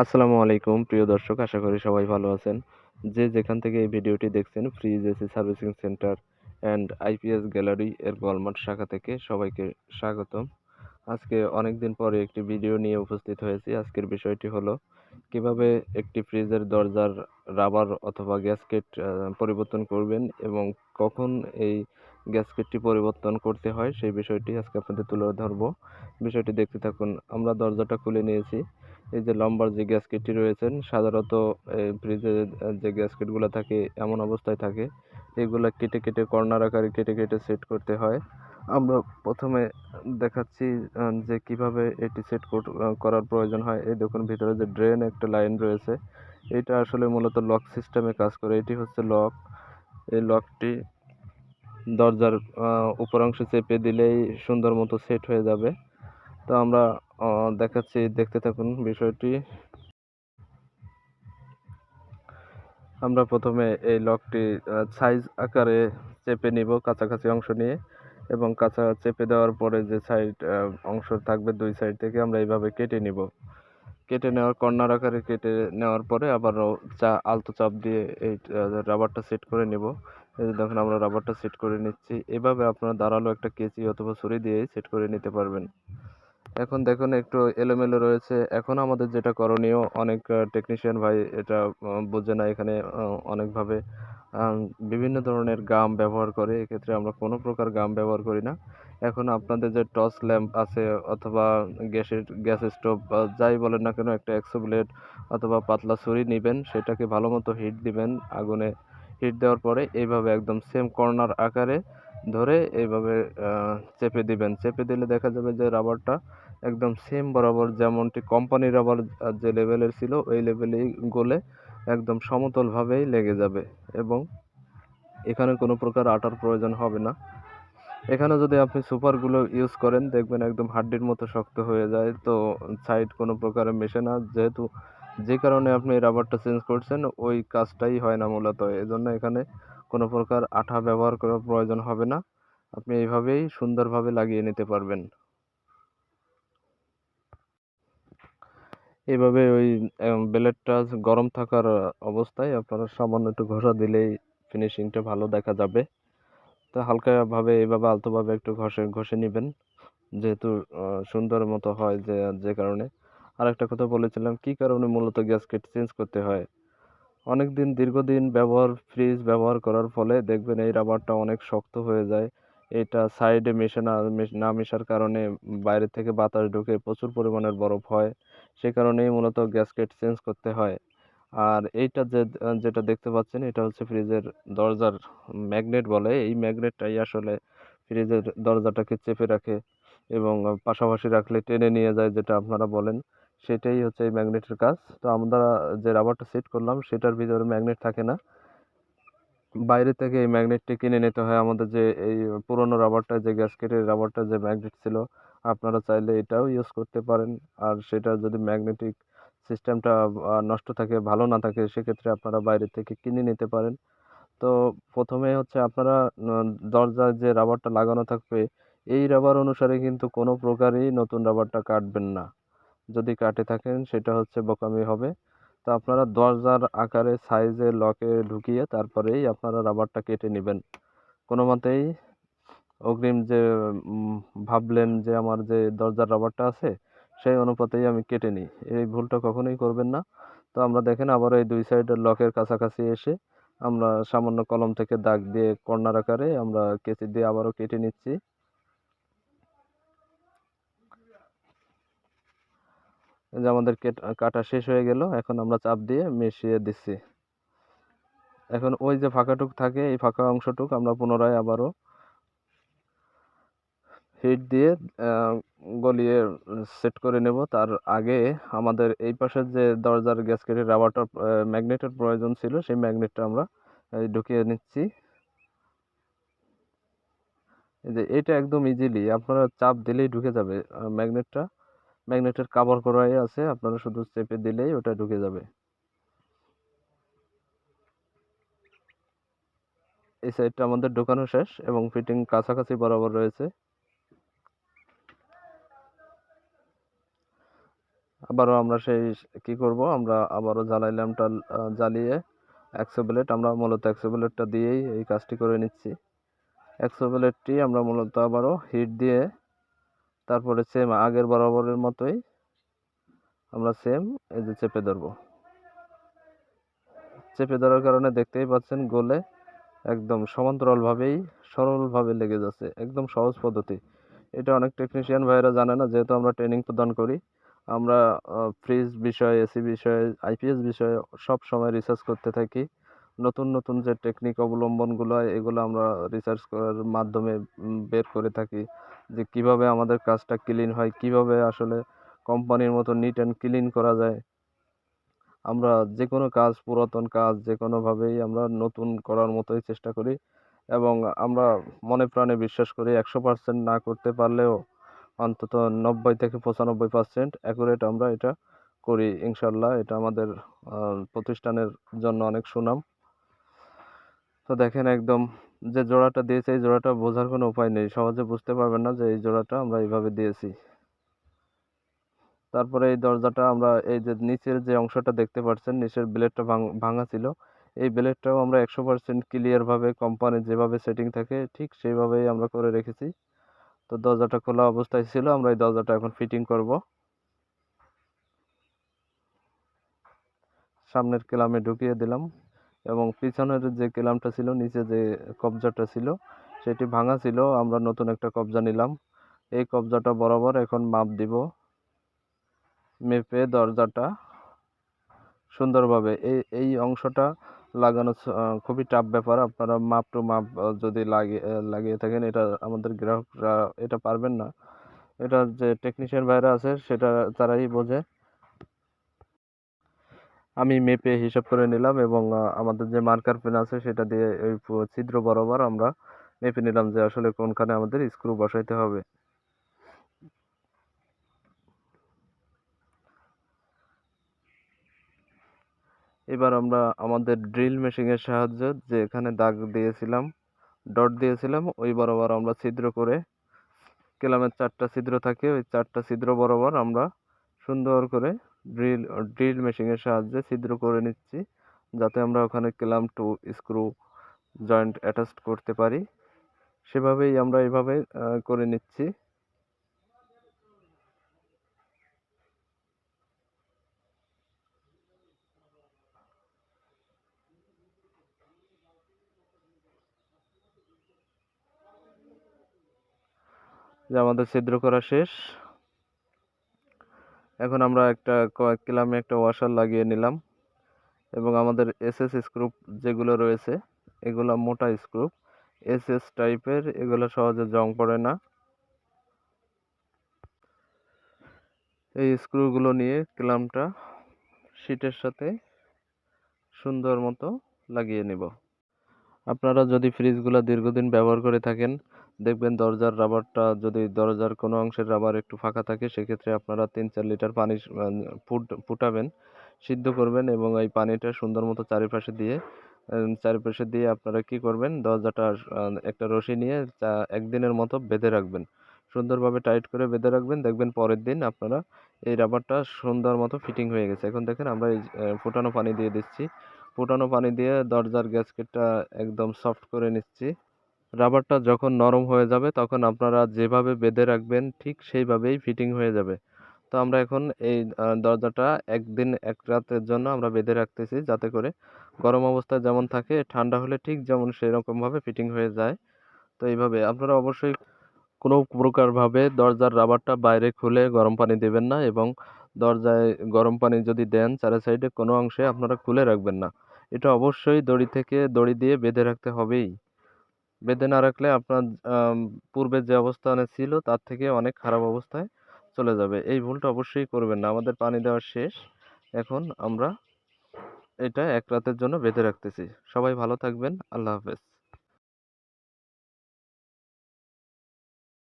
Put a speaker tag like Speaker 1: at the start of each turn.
Speaker 1: আসসালামু আলাইকুম, প্রিয় দর্শক, আশা করি সবাই ভালো আছেন। যে যেখান থেকে এই ভিডিওটি দেখছেন fridge AC servicing centre and IPS gallery এর গলমাট শাখা থেকে সবাইকে স্বাগতম। আজকে অনেক দিন পরে একটি ভিডিও নিয়ে উপস্থিত হয়েছি। আজকের বিষয়টি হলো, কীভাবে একটি ফ্রিজের দরজার রাবার অথবা গ্যাসকেট পরিবর্তন করবেন এবং কখন এই গ্যাসকেটটি পরিবর্তন করতে হয়, সেই বিষয়টি আজকে আপনাদের তুলে ধরবো। বিষয়টি দেখতে থাকুন, আমরা দরজাটা খুলে নিয়েছি। এই যে লম্বার যে গ্যাসকেটটি রয়েছেন, সাধারণত ফ্রিজে যে গ্যাসকেটগুলো থাকে, এমন অবস্থায় থাকে, এগুলো কেটে কেটে কর্নার আকারে কেটে কেটে সেট করতে হয়। আমরা প্রথমে দেখাচ্ছি যে কীভাবে এটি সেট করার প্রয়োজন হয়। এই দেখুন, ভিতরে যে ড্রেন একটা লাইন রয়েছে, এটা আসলে মূলত লক সিস্টেমে কাজ করে, এটি হচ্ছে লক। এই লকটি দরজার উপর অংশে চেপে দিলেই সুন্দর মতো সেট হয়ে যাবে। তো আমরা দেখাচ্ছি, দেখতে থাকুন বিষয়টি। আমরা প্রথমে এই লকটি সাইজ আকারে চেপে নিব কাছাকাছি অংশ নিয়ে এবং কাঁচা চেপে দেওয়ার পরে যে সাইড অংশ থাকবে দুই সাইড থেকে আমরা এইভাবে কেটে নিব। কেটে নেওয়ার কর্নার আকারে কেটে নেওয়ার পরে আবারও চা, আলতো চাপ দিয়ে এই রাবারটা সেট করে নিব। এই যে দেখুন, আমরা রাবারটা সেট করে নিচ্ছি। এভাবে আপনারা দাঁড়াল একটা কেচি অথবা ছুরি দিয়ে সেট করে নিতে পারবেন। এখন দেখুন, একটু এলোমেলো রয়েছে। এখন আমাদের যেটা করণীয়, অনেক টেকনিশিয়ান ভাই এটা বোঝে না এখানে অনেকভাবে। বিভিন্ন ধরনের গাম ব্যবহার করে। এক্ষেত্রে আমরা কোনো প্রকার গাম ব্যবহার করি না। এখন আপনাদের যে টর্চ ল্যাম্প আছে অথবা গ্যাসের, গ্যাস স্টোভ যাই বলেন না কেন, একটা একশো ব্লেড অথবা পাতলা ছুরি নেবেন, সেটাকে ভালো মতো হিট দিবেন, আগুনে হিট দেওয়ার পরে এইভাবে একদম সেম কর্নার আকারে ধরে এইভাবে চেপে দিবেন। চেপে দিলে দেখা যাবে যে রাবারটা একদম সেম বরাবর যেমনটি কোম্পানি রাবার যে লেভেলের ছিল, ওই লেভেলেই গলে একদম সমতলভাবেই লেগে যাবে এবং এখানে কোনো প্রকার আটার প্রয়োজন হবে না। এখানে যদি আপনি সুপারগুলো ইউজ করেন, দেখবেন একদম হাড্ডির মতো শক্ত হয়ে যায়, তো সাইড কোনো প্রকারে মেশে না। যেহেতু যে কারণে আপনি রাবারটা চেঞ্জ করছেন, ওই কাজটাই হয় না মূলত। এজন্য এখানে কোনো প্রকার আঠা ব্যবহার করার প্রয়োজন হবে না। আপনি এইভাবেই সুন্দরভাবে লাগিয়ে নিতে পারবেন। এভাবে ওই ব্লেডটা গরম থাকার অবস্থায় আপনারা সামান্য একটু ঘষা দিলেই ফিনিশিংটা ভালো দেখা যাবে। তো হালকাভাবে এভাবে আলতোভাবে একটু ঘষে ঘষে নেবেন। যেহেতু সুন্দর মতো হয় যে যে কারণে। আর একটা কথা বলেছিলাম, কি কারণে মূলত গ্যাসকেট চেঞ্জ করতে হয়? অনেক দিন দীর্ঘদিন ব্যবহার ফ্রিজ ব্যবহার করার ফলে দেখবেন এই রাবারটা অনেক শক্ত হয়ে যায়। এটা সাইডে মেশে না না মেশার কারণে বাইরে থেকে বাতাস ঢুকে প্রচুর পরিমাণের বরফ হয়। সে কারণেই মূলত গ্যাসকেট চেঞ্জ করতে হয়। আর এইটা যে, যেটা দেখতে পাচ্ছেন এটা হচ্ছে ফ্রিজের দরজার ম্যাগনেট বলে। এই ম্যাগনেটটাই আসলে ফ্রিজের দরজাটাকে চেপে রাখে এবং পাশাপাশি রাখলে টেনে নিয়ে যায় যেটা আপনারা বলেন। সেটাই হচ্ছে এই ম্যাগনেটের কাজ। তো আমরা যে রাবারটা সেট করলাম, সেটার ভিতরে ম্যাগনেট থাকে না। বাইরে থেকে এই ম্যাগনেটটি কিনে নিতে হয় আমাদের যে এই পুরনো রাবারটা, যে গ্যাসকেটের রাবারটা, যে ম্যাগনেট ছিল। আপনারা চাইলে এটাও ইউজ করতে পারেন। আর সেটা যদি ম্যাগনেটিক সিস্টেমটা নষ্ট থাকে, ভালো না থাকে, সেক্ষেত্রে আপনারা বাইরে থেকে কিনে নিতে পারেন। তো প্রথমে হচ্ছে আপনারা দরজায় যে রাবারটা লাগানো থাকবে, এই রাবার অনুসারে কিন্তু কোনো প্রকারই নতুন রাবারটা কাটবেন না। যদি কাটে থাকেন, সেটা হচ্ছে বোকামি হবে। তো আপনারা দরজার আকারে সাইজে লকে ঢুকিয়ে তারপরেই আপনারা রাবারটা কেটে নেবেন। কোনো মতেই অগ্রিম যে ভাবলেন যে আমার যে দরজার রাবারটা আছে, সেই অনুপাতেই আমি কেটে নিই। এই ভুলটা কখনোই করবেন না। তো আমরা দেখেন আবার এই দুই সাইডের লকের কাছাকাছি এসে আমরা সামান্য কলম থেকে দাগ দিয়ে কর্নার আকারে আমরা কেচি দিয়ে আবারও কেটে নিচ্ছি। যে আমাদের কাটা শেষ হয়ে গেল, এখন আমরা চাপ দিয়ে মিশিয়ে দিচ্ছি। এখন ওই যে ফাঁকাটুক থাকে, এই ফাঁকা অংশটুক আমরা পুনরায় আবারও হিট দিয়ে গলিয়ে সেট করে নেব। তার আগে আমাদের এই পাশের যে দরজার গ্যাসকেটের রাবারটার ম্যাগনেটের প্রয়োজন ছিল, সেই ম্যাগনেটটা আমরা ঢুকিয়ে নিচ্ছি। যে এটা একদম ইজিলি আপনারা চাপ দিলেই ঢুকে যাবে ম্যাগনেটটা ম্যাগনেটের কাভার করাই আছে, আপনারা শুধু চেপে দিলেই ওটা ঢুকে যাবে। এই সাইডটা আমাদের ঢোকানো শেষ এবং ফিটিং কাছাকাছি বরাবর রয়েছে। আবারও আমরা সেই কি করব, আমরা আবারও জ্বালাই ল্যাম্পটা জ্বালিয়ে একশো ব্লেড, আমরা মূলত একশো ব্লেডটা দিয়েই এই কাজটি করে নিচ্ছি। একশো ব্লেডটি আমরা মূলত আবারও হিট দিয়ে তারপরে সেম আগের বরাবরের মতোই আমরা সেম এই যে চেপে ধরবো। চেপে ধরার কারণে দেখতেই পাচ্ছেন গোলে একদম সমান্তরালভাবেই, সরলভাবে লেগে যাচ্ছে, একদম সহজ পদ্ধতি। এটা অনেক টেকনিশিয়ান ভাইয়েরা জানে না, যেহেতু আমরা ট্রেনিং প্রদান করি, আমরা ফ্রিজ বিষয়ে এসি বিষয়ে আইপিএস বিষয়ে সব সময় রিসার্চ করতে থাকি। নতুন নতুন যে টেকনিক অবলম্বনগুলো হয়, এগুলো আমরা রিসার্চ করার মাধ্যমে বের করে থাকি যে কীভাবে আমাদের কাজটা ক্লিন হয়, কীভাবে আসলে কোম্পানির মতো নিট অ্যান্ড ক্লিন করা যায়। আমরা যে কোনো কাজ, পুরাতন কাজ যে কোনোভাবেই আমরা নতুন করার মতোই চেষ্টা করি এবং আমরা মনে প্রাণে বিশ্বাস করি একশো পার্সেন্ট না করতে পারলেও অন্তত নব্বই থেকে পঁচানব্বই পার্সেন্ট অ্যাকুরেট আমরা এটা করি। ইনশাল্লাহ এটা আমাদের প্রতিষ্ঠানের জন্য অনেক সুনাম। তো দেখেন একদম যে জোড়াটা দিয়েছে, এই জোড়াটা বোঝার কোনো উপায় নেই। সহজে বুঝতে পারবেন না যে এই জোড়াটা আমরা এইভাবে দিয়েছি। তারপরে এই দরজাটা আমরা এই যে নিচের যে অংশটা দেখতে পাচ্ছেন, নিচের ব্লেডটা ভাঙা ছিল। এই ব্লেডটাও আমরা একশো পার্সেন্ট ক্লিয়ারভাবে কোম্পানি যেভাবে সেটিং থাকে, ঠিক সেইভাবেই আমরা করে রেখেছি। তো দরজাটা খোলা অবস্থায় ছিল, আমরা এই দরজাটা এখন ফিটিং করব। সামনের কেলামে ঢুকিয়ে দিলাম। এবং পিছনের যে কেলামটা ছিল, নিচে যে কবজাটা ছিল, সেটি ভাঙা ছিল। আমরা নতুন একটা কবজা নিলাম। এই কবজাটা বরাবর এখন মাপ দিব। মেপে দরজাটা সুন্দরভাবে এই এই অংশটা লাগানো খুবই টাফ ব্যাপার। আপনারা মাপ টু মাপ যদি লাগিয়ে লাগিয়ে থাকেন, এটা আমাদের গ্রাহকরা এটা পারবেন না। এটা যে টেকনিশিয়ান ভাইরা আছে, সেটা, তারাই বোঝে। আমি মেপে হিসাব করে নিলাম এবং আমাদের যে মার্কার পেন আছে সেটা দিয়ে ওই ছিদ্র বরাবর আমরা মেপে নিলাম যে আসলে কোনখানে আমাদের স্ক্রু বসাইতে হবে। এবার আমরা আমাদের ড্রিল মেশিনের সাহায্যে যে এখানে দাগ দিয়েছিলাম ডট দিয়েছিলাম, ওই বরাবর আমরা ছিদ্র করে কেলামের চারটা ছিদ্র থাকে, ওই চারটা ছিদ্র বরাবর আমরা সুন্দর করে ড্রিল ড্রিল মেশিনের সাহায্যে ছিদ্র করে নিচ্ছি, যাতে আমরা ওখানে কেলাম টু স্ক্রু জয়েন্ট অ্যাটাচ করতে পারি। সেভাবেই আমরা এভাবে করে নিচ্ছি। যে আমাদের ছিদ্র করা শেষ। এখন আমরা একটা কয়েক কেলামে একটা ওয়াশার লাগিয়ে নিলাম এবং আমাদের এসএস স্ক্রুপ যেগুলো রয়েছে, এগুলো মোটা স্ক্রু এসএস টাইপের এগুলো সহজে জং পড়ে না। এই স্ক্রুগুলো নিয়ে ক্লামটা শীটের সাথে সুন্দর মতো লাগিয়ে নিব। আপনারা যদি ফ্রিজগুলো দীর্ঘদিন ব্যবহার করে থাকেন দেখবেন দরজার রাবারটা যদি দরজার কোনো অংশের রাবার একটু ফাঁকা থাকে, সেক্ষেত্রে আপনারা তিন চার লিটার পানি ফুট, ফুটাবেন, সিদ্ধ করবেন এবং এই পানিটা সুন্দর মতো চারিপাশে দিয়ে চারিপাশে দিয়ে আপনারা কি করবেন, দরজাটা একটা রশি নিয়ে একদিনের মতো বেঁধে রাখবেন। সুন্দরভাবে টাইট করে বেঁধে রাখবেন। দেখবেন পরের দিন আপনারা এই রাবারটা সুন্দর মতো ফিটিং হয়ে গেছে। এখন দেখেন আমরা এই ফুটানো পানি দিয়ে দিচ্ছি। ফুটানো পানি দিয়ে দরজার গ্যাসকেটটা একদম সফট করে নিচ্ছি। রাবারটা যখন নরম হয়ে যাবে, তখন আপনারা যেভাবে বেঁধে রাখবেন, ঠিক সেইভাবেই ফিটিং হয়ে যাবে। তো আমরা এখন এই দরজাটা একদিন, এক রাতের জন্য আমরা বেঁধে রাখতেছি যাতে করে গরম অবস্থায় যেমন থাকে, ঠান্ডা হলে ঠিক যেমন সেরকমভাবে ফিটিং হয়ে যায়। তো এইভাবে আপনারা অবশ্যই কোনো প্রকারভাবে দরজার রাবারটা বাইরে খুলে গরম পানি দেবেন না এবং দরজায় গরম পানি যদি দেন, চারি সাইডে কোনো অংশে আপনারা খুলে রাখবেন না। এটা অবশ্যই দড়ি থেকে দড়ি দিয়ে বেঁধে রাখতে হবেই। বেঁধে না রাখলে আপনার পূর্বে যে অবস্থানে ছিল তার থেকে অনেক খারাপ অবস্থায় চলে যাবে। এই ভুলটা অবশ্যই করবেন না। আমাদের পানি দেওয়া শেষ। এখন আমরা এটা এক রাতের জন্য বেঁধে রাখতেছি। সবাই ভালো থাকবেন। আল্লাহ হাফেজ।